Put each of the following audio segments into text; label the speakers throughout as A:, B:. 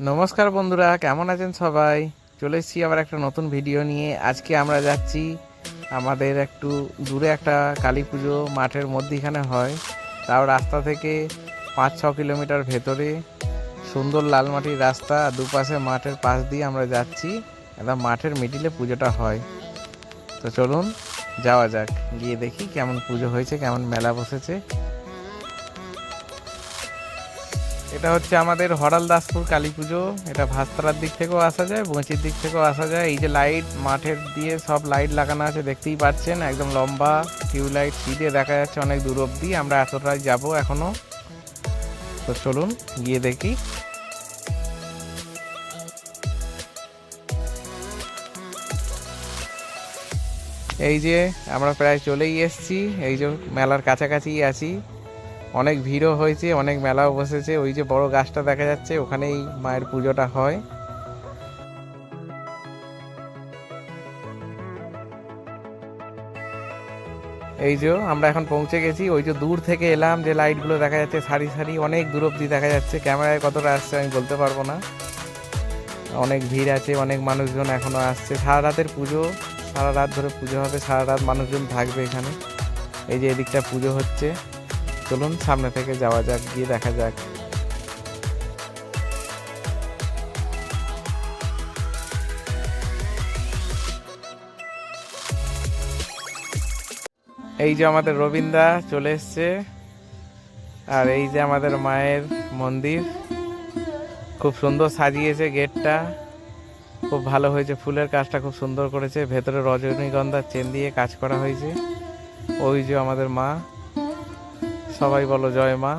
A: নমস্কার বন্ধুরা, কেমন আছেন সবাই? চলে এসেছি আবার একটা নতুন ভিডিও নিয়ে। আজকে আমরা যাচ্ছি আমাদের একটু দূরে একটা কালী পুজো মাঠের মধ্যিখানে হয়। তাও রাস্তা থেকে পাঁচ ছ কিলোমিটার ভেতরে। সুন্দর লাল মাটির রাস্তা দুপাশে মাঠের পাশ দিয়ে আমরা যাচ্ছি। একদম মাঠের মিডিলে পুজোটা হয়। তো চলুন, যাওয়া যাক। গিয়ে দেখি কেমন পুজো হয়েছে, কেমন মেলা বসেছে। এটা হচ্ছে আমাদের হরালদাসপুর কালী পুজো। এটা ভাস্তারার দিক থেকেও আসা যায়, বঁচির দিক থেকেও আসা যায়। এই যে লাইট মাঠের দিয়ে সব লাইট লাগানো আছে, দেখতেই পাচ্ছেন। একদম লম্বা টিউবলাইট দিয়ে দেখা যাচ্ছে অনেক দূর অবধি। আমরা এতটাই যাব এখনও তো চলুন, গিয়ে দেখি। এই যে আমরা প্রায় চলেই এসেছি। এই যে মেলার কাছাকাছি আছি। অনেক ভিড়ও হয়েছে, অনেক মেলাও বসেছে। ওই যে বড় গাছটা দেখা যাচ্ছে, ওখানেই মায়ের পুজোটা হয়। এই যে আমরা এখন পৌঁছে গেছি, ওই যে দূর থেকে এলাম যে লাইটগুলো দেখা যাচ্ছে, সারি সারি, অনেক দূর অব্দি দেখা যাচ্ছে। ক্যামেরায় কতটা আসছে আমি বলতে পারব না। অনেক ভিড় আছে, অনেক মানুষজন এখনও আসছে। সারা রাতের পুজো, সারা রাত ধরে পুজো হবে, সারা রাত মানুষজন থাকবে এখানে। এই যে এদিকটা পুজো হচ্ছে। চলুন সামনে থেকে যাওয়া যাক, গিয়ে দেখা যাক। এই যে আমাদের রবীন্দা চলে এসছে, আর এই যে আমাদের মায়ের মন্দির। খুব সুন্দর সাজিয়েছে গেটটা, খুব ভালো হয়েছে, ফুলের কাজটা খুব সুন্দর করেছে, ভেতরে রজনীগন্ধার চেন দিয়ে কাজ করা হয়েছে। ওই যে আমাদের মা। সবাই বলো জয় মা।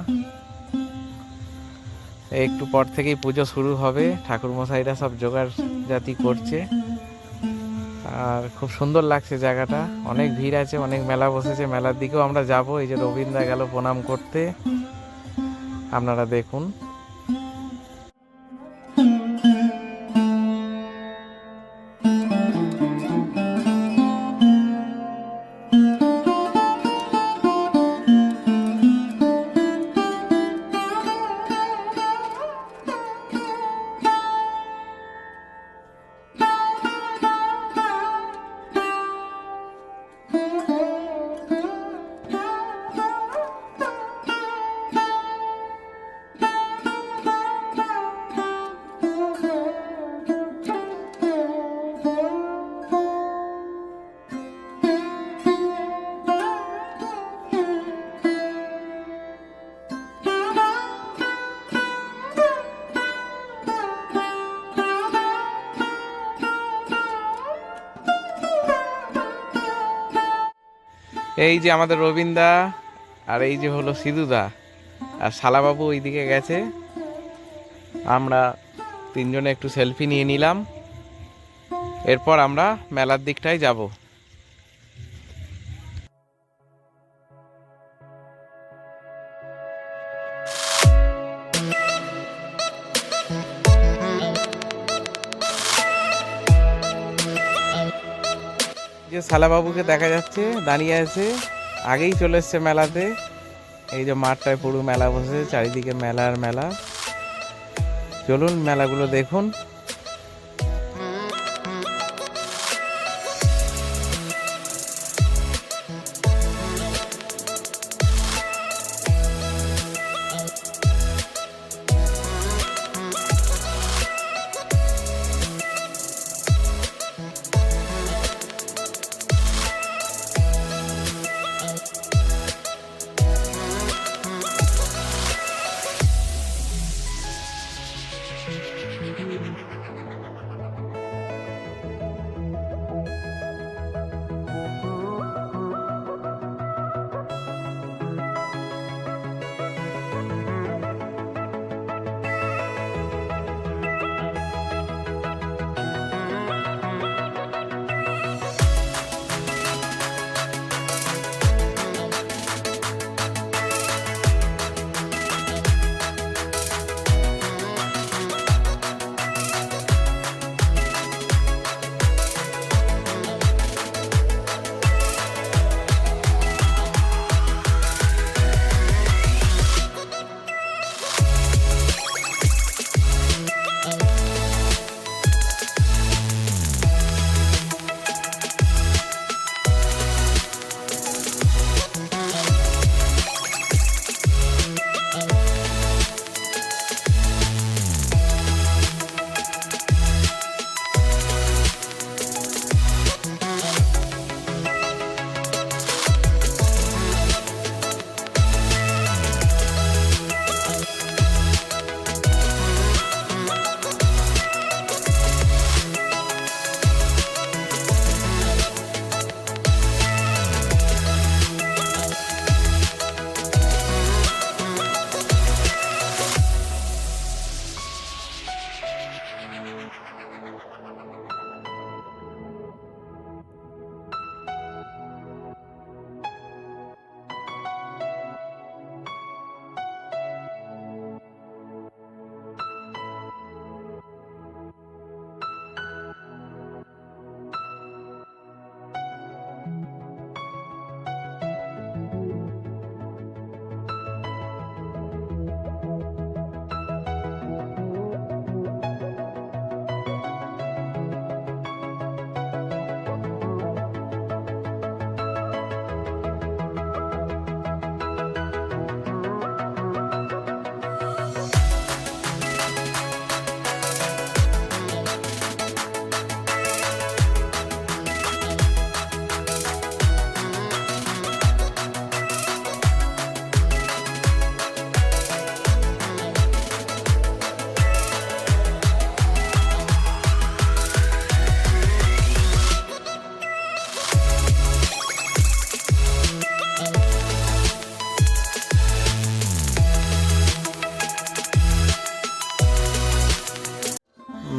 A: একটু পর থেকেই পুজো শুরু হবে। ঠাকুর মশাইরা সব জোগাড় জাতি করছে। আর খুব সুন্দর লাগছে জায়গাটা। অনেক ভিড় আছে, অনেক মেলা বসেছে। মেলার দিকেও আমরা যাব। এই যে রবীন্দ্রা গেল প্রণাম করতে। আপনারা দেখুন। এই যে আমাদের রবীন্দা আর এই যে হলো সিধুদা আর শালাবাবু ওইদিকে গেছে। আমরা তিনজনে একটু সেলফি নিয়ে নিলাম। এরপর আমরা মেলার দিকটায় যাব। যে শালাবাবুকে দেখা যাচ্ছে, দাঁড়িয়ে আছে, আগেই চলে এসছে মেলাতে। এই যে মাঠটায় পুরো মেলা বসে চারিদিকে মেলার মেলা। চলুন মেলাগুলো দেখুন।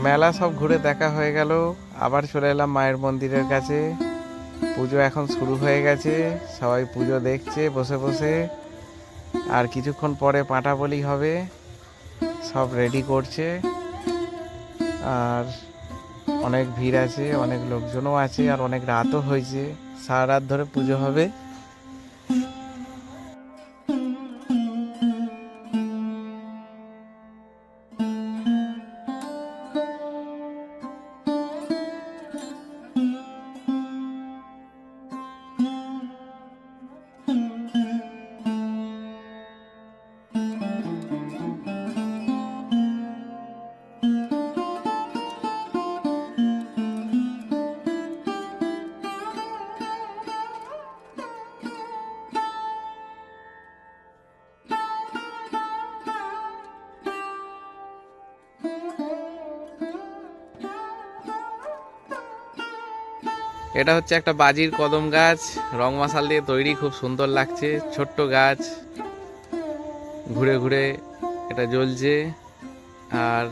A: মেলা সব ঘুরে দেখা হয়ে গেল। আবার চলে এলাম মায়ের মন্দিরের কাছে। পুজো এখন শুরু হয়ে গেছে। সবাই পুজো দেখছে, বসে বসে। আর কিছুক্ষণ পরে পাঁটা বলি হবে। সব রেডি করছে। আর অনেক ভিড় আছে, অনেক লোকজনও আছে, আর অনেক রাতও হয়েছে। সারা রাত ধরে পুজো হবে। এটা হচ্ছে একটা বাজির কদম গাছ, রং মশাল দিয়ে তৈরি, খুব সুন্দর লাগছে, ছোট্ট গাছ। ঘুরে ঘুরে এটা জ্বলছে, আর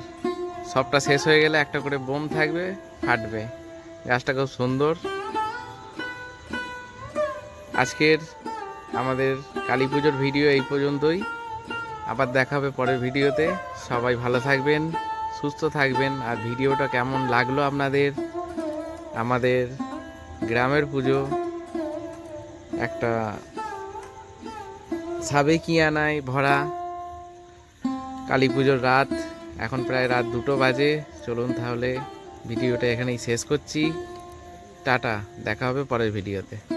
A: সবটা শেষ হয়ে গেলে একটা করে বোম থাকবে, ফাটবে। গাছটা খুব সুন্দর। আজকের আমাদের কালী পুজোর ভিডিও এই পর্যন্তই। আবার দেখা হবে পরের ভিডিওতে। সবাই ভালো থাকবেন, সুস্থ থাকবেন, আর ভিডিওটা কেমন লাগল আপনাদের? আমাদের গ্রামের পুজো, একটা সাবেকিয়ানায় ভরা, কালী পুজোর রাত। এখন প্রায় রাত দুটো বাজে। চলুন তাহলে ভিডিওটা এখানেই শেষ করছি। টাটা, দেখা হবে পরের ভিডিওতে।